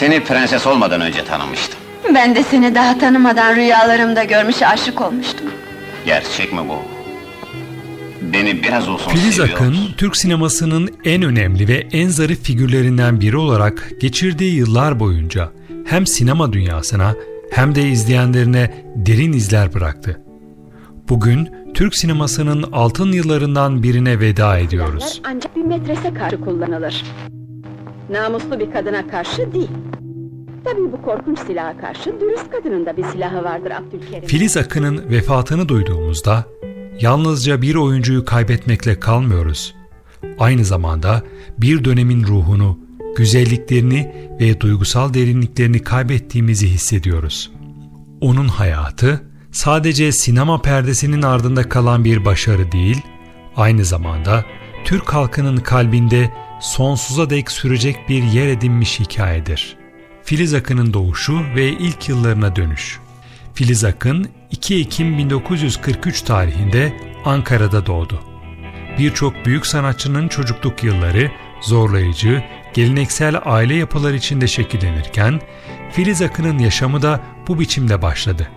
Seni prenses olmadan önce tanımıştım. Ben de seni daha tanımadan rüyalarımda görmüş aşık olmuştum. Gerçek mi bu? Beni biraz olsun Filiz Akın? Türk sinemasının en önemli ve en zarif figürlerinden biri olarak geçirdiği yıllar boyunca hem sinema dünyasına hem de izleyenlerine derin izler bıraktı. Bugün Türk sinemasının altın yıllarından birine veda ediyoruz. Ancak bir metrese karşı kullanılır. Namuslu bir kadına karşı değil. Tabii bu korkunç silaha karşı dürüst kadının da bir silahı vardır Abdülkerim. Filiz Akın'ın vefatını duyduğumuzda yalnızca bir oyuncuyu kaybetmekle kalmıyoruz. Aynı zamanda bir dönemin ruhunu, güzelliklerini ve duygusal derinliklerini kaybettiğimizi hissediyoruz. Onun hayatı sadece sinema perdesinin ardında kalan bir başarı değil, aynı zamanda Türk halkının kalbinde sonsuza dek sürecek bir yer edinmiş hikayedir. Filiz Akın'ın doğuşu ve ilk yıllarına dönüş. Filiz Akın 2 Ekim 1943 tarihinde Ankara'da doğdu. Birçok büyük sanatçının çocukluk yılları zorlayıcı, geleneksel aile yapıları içinde şekillenirken Filiz Akın'ın yaşamı da bu biçimde başladı.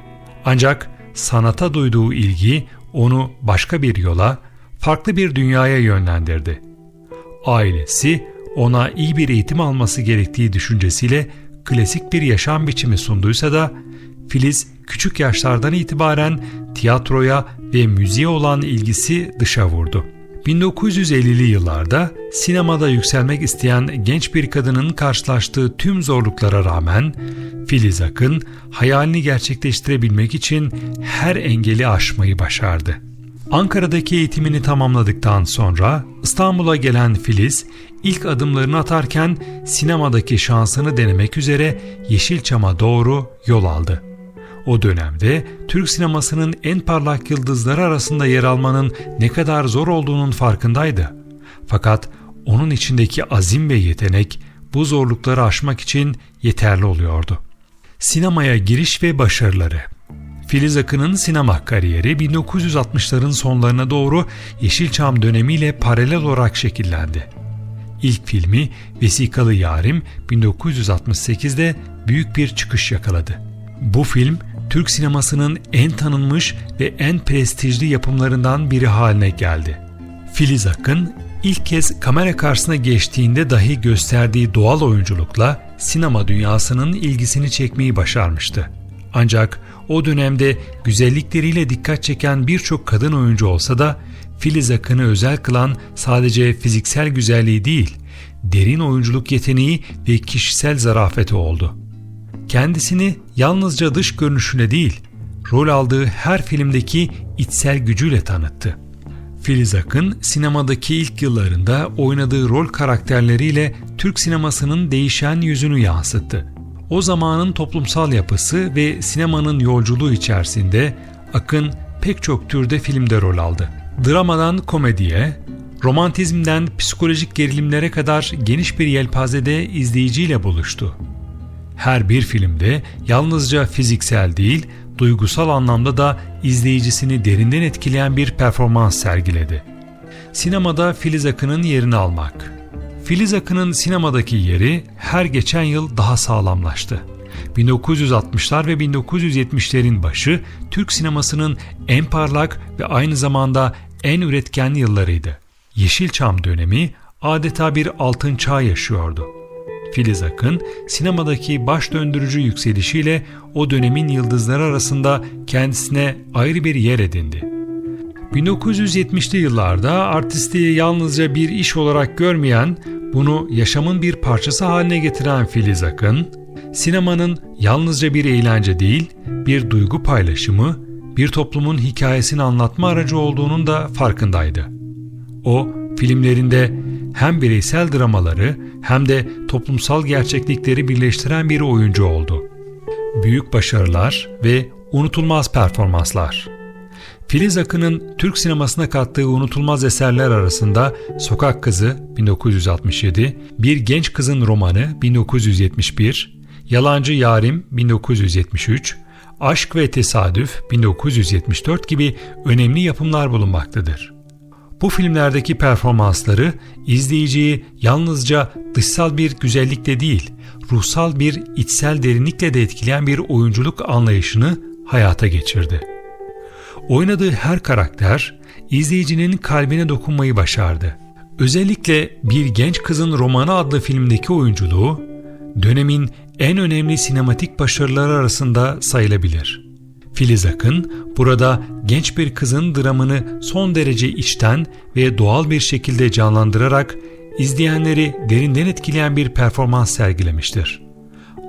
Ancak sanata duyduğu ilgi onu başka bir yola, farklı bir dünyaya yönlendirdi. Ailesi ona iyi bir eğitim alması gerektiği düşüncesiyle klasik bir yaşam biçimi sunduysa da Filiz küçük yaşlardan itibaren tiyatroya ve müziğe olan ilgisi dışa vurdu. 1950'li yıllarda sinemada yükselmek isteyen genç bir kadının karşılaştığı tüm zorluklara rağmen Filiz Akın hayalini gerçekleştirebilmek için her engeli aşmayı başardı. Ankara'daki eğitimini tamamladıktan sonra İstanbul'a gelen Filiz ilk adımlarını atarken sinemadaki şansını denemek üzere Yeşilçam'a doğru yol aldı. O dönemde Türk sinemasının en parlak yıldızları arasında yer almanın ne kadar zor olduğunun farkındaydı. Fakat onun içindeki azim ve yetenek bu zorlukları aşmak için yeterli oluyordu. Sinemaya giriş ve başarıları Filiz Akın'ın sinema kariyeri 1960'ların sonlarına doğru Yeşilçam dönemiyle paralel olarak şekillendi. İlk filmi Vesikalı Yarim 1968'de büyük bir çıkış yakaladı. Bu film Türk sinemasının en tanınmış ve en prestijli yapımlarından biri haline geldi. Filiz Akın ilk kez kamera karşısına geçtiğinde dahi gösterdiği doğal oyunculukla sinema dünyasının ilgisini çekmeyi başarmıştı. Ancak o dönemde güzellikleriyle dikkat çeken birçok kadın oyuncu olsa da Filiz Akın'ı özel kılan sadece fiziksel güzelliği değil, derin oyunculuk yeteneği ve kişisel zarafeti oldu. Kendisini yalnızca dış görünüşüne değil, rol aldığı her filmdeki içsel gücüyle tanıttı. Filiz Akın sinemadaki ilk yıllarında oynadığı rol karakterleriyle Türk sinemasının değişen yüzünü yansıttı. O zamanın toplumsal yapısı ve sinemanın yolculuğu içerisinde Akın pek çok türde filmde rol aldı. Dramadan komediye, romantizmden psikolojik gerilimlere kadar geniş bir yelpazede izleyiciyle buluştu. Her bir filmde yalnızca fiziksel değil, duygusal anlamda da izleyicisini derinden etkileyen bir performans sergiledi. Sinemada Filiz Akın'ın yerini almak. Filiz Akın'ın sinemadaki yeri her geçen yıl daha sağlamlaştı. 1960'lar ve 1970'lerin başı Türk sinemasının en parlak ve aynı zamanda en üretken yıllarıydı. Yeşilçam dönemi adeta bir altın çağ yaşıyordu. Filiz Akın sinemadaki baş döndürücü yükselişiyle o dönemin yıldızları arasında kendisine ayrı bir yer edindi. 1970'li yıllarda artistliği yalnızca bir iş olarak görmeyen, bunu yaşamın bir parçası haline getiren Filiz Akın, sinemanın yalnızca bir eğlence değil, bir duygu paylaşımı, bir toplumun hikayesini anlatma aracı olduğunun da farkındaydı. O, filmlerinde hem bireysel dramaları hem de toplumsal gerçeklikleri birleştiren bir oyuncu oldu. Büyük başarılar ve unutulmaz performanslar. Filiz Akın'ın Türk sinemasına kattığı unutulmaz eserler arasında Sokak Kızı 1967, Bir Genç Kızın Romanı 1971, Yalancı Yarim 1973, Aşk ve Tesadüf 1974 gibi önemli yapımlar bulunmaktadır. Bu filmlerdeki performansları izleyiciyi yalnızca dışsal bir güzellikle değil, ruhsal bir içsel derinlikle de etkileyen bir oyunculuk anlayışını hayata geçirdi. Oynadığı her karakter izleyicinin kalbine dokunmayı başardı. Özellikle Bir Genç Kızın Romanı adlı filmdeki oyunculuğu dönemin en önemli sinematik başarıları arasında sayılabilir. Filiz Akın burada genç bir kızın dramını son derece içten ve doğal bir şekilde canlandırarak izleyenleri derinden etkileyen bir performans sergilemiştir.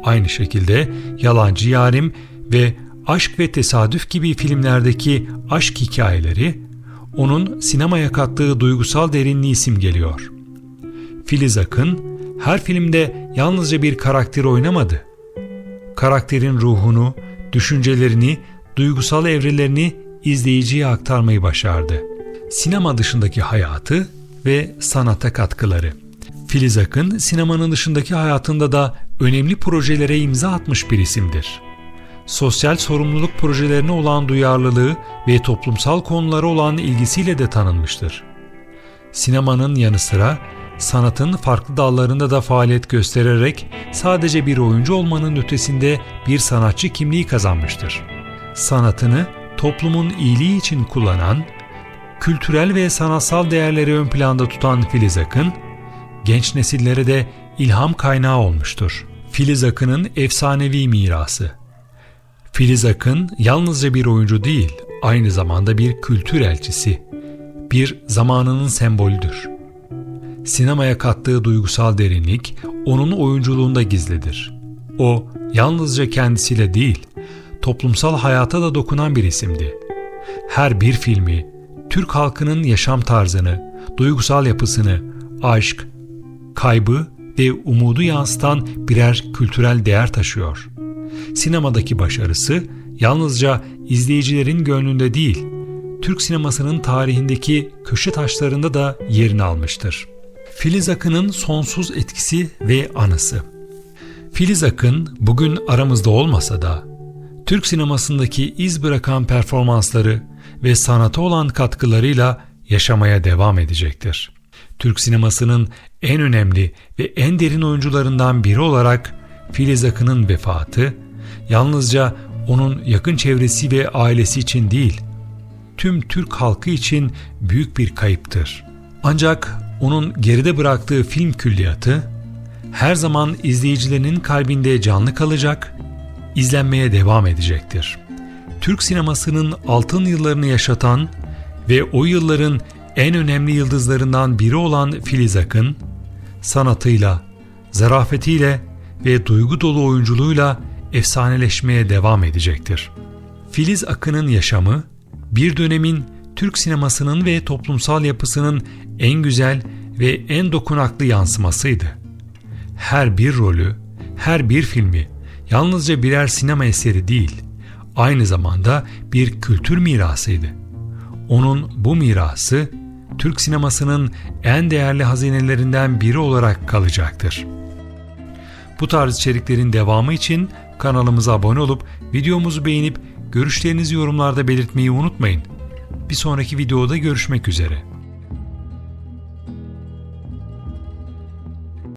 Aynı şekilde Yalancı Yarim ve Aşk ve Tesadüf gibi filmlerdeki aşk hikayeleri onun sinemaya kattığı duygusal derinliği simgeliyor. Filiz Akın her filmde yalnızca bir karakter oynamadı. Karakterin ruhunu, düşüncelerini, duygusal evrelerini izleyiciye aktarmayı başardı. Sinema dışındaki hayatı ve sanata katkıları. Filiz Akın sinemanın dışındaki hayatında da önemli projelere imza atmış bir isimdir. Sosyal sorumluluk projelerine olan duyarlılığı ve toplumsal konulara olan ilgisiyle de tanınmıştır. Sinemanın yanı sıra sanatın farklı dallarında da faaliyet göstererek sadece bir oyuncu olmanın ötesinde bir sanatçı kimliği kazanmıştır. Sanatını toplumun iyiliği için kullanan, kültürel ve sanatsal değerleri ön planda tutan Filiz Akın, genç nesillere de ilham kaynağı olmuştur. Filiz Akın'ın efsanevi mirası Filiz Akın yalnızca bir oyuncu değil, aynı zamanda bir kültür elçisi, bir zamanının sembolüdür. Sinemaya kattığı duygusal derinlik onun oyunculuğunda gizlidir. O yalnızca kendisiyle değil, toplumsal hayata da dokunan bir isimdi. Her bir filmi, Türk halkının yaşam tarzını, duygusal yapısını, aşk, kaybı ve umudu yansıtan birer kültürel değer taşıyor. Sinemadaki başarısı yalnızca izleyicilerin gönlünde değil, Türk sinemasının tarihindeki köşe taşlarında da yerini almıştır. Filiz Akın'ın sonsuz etkisi ve anısı. Filiz Akın bugün aramızda olmasa da Türk sinemasındaki iz bırakan performansları ve sanata olan katkılarıyla yaşamaya devam edecektir. Türk sinemasının en önemli ve en derin oyuncularından biri olarak Filiz Akın'ın vefatı yalnızca onun yakın çevresi ve ailesi için değil, tüm Türk halkı için büyük bir kayıptır. Ancak onun geride bıraktığı film külliyatı her zaman izleyicilerinin kalbinde canlı kalacak, izlenmeye devam edecektir. Türk sinemasının altın yıllarını yaşatan ve o yılların en önemli yıldızlarından biri olan Filiz Akın, sanatıyla, zarafetiyle ve duygu dolu oyunculuğuyla efsaneleşmeye devam edecektir. Filiz Akın'ın yaşamı, bir dönemin Türk sinemasının ve toplumsal yapısının en güzel ve en dokunaklı yansımasıydı. Her bir rolü, her bir filmi yalnızca birer sinema eseri değil, aynı zamanda bir kültür mirasıydı. Onun bu mirası Türk sinemasının en değerli hazinelerinden biri olarak kalacaktır. Bu tarz içeriklerin devamı için kanalımıza abone olup videomuzu beğenip görüşlerinizi yorumlarda belirtmeyi unutmayın. Bir sonraki videoda görüşmek üzere.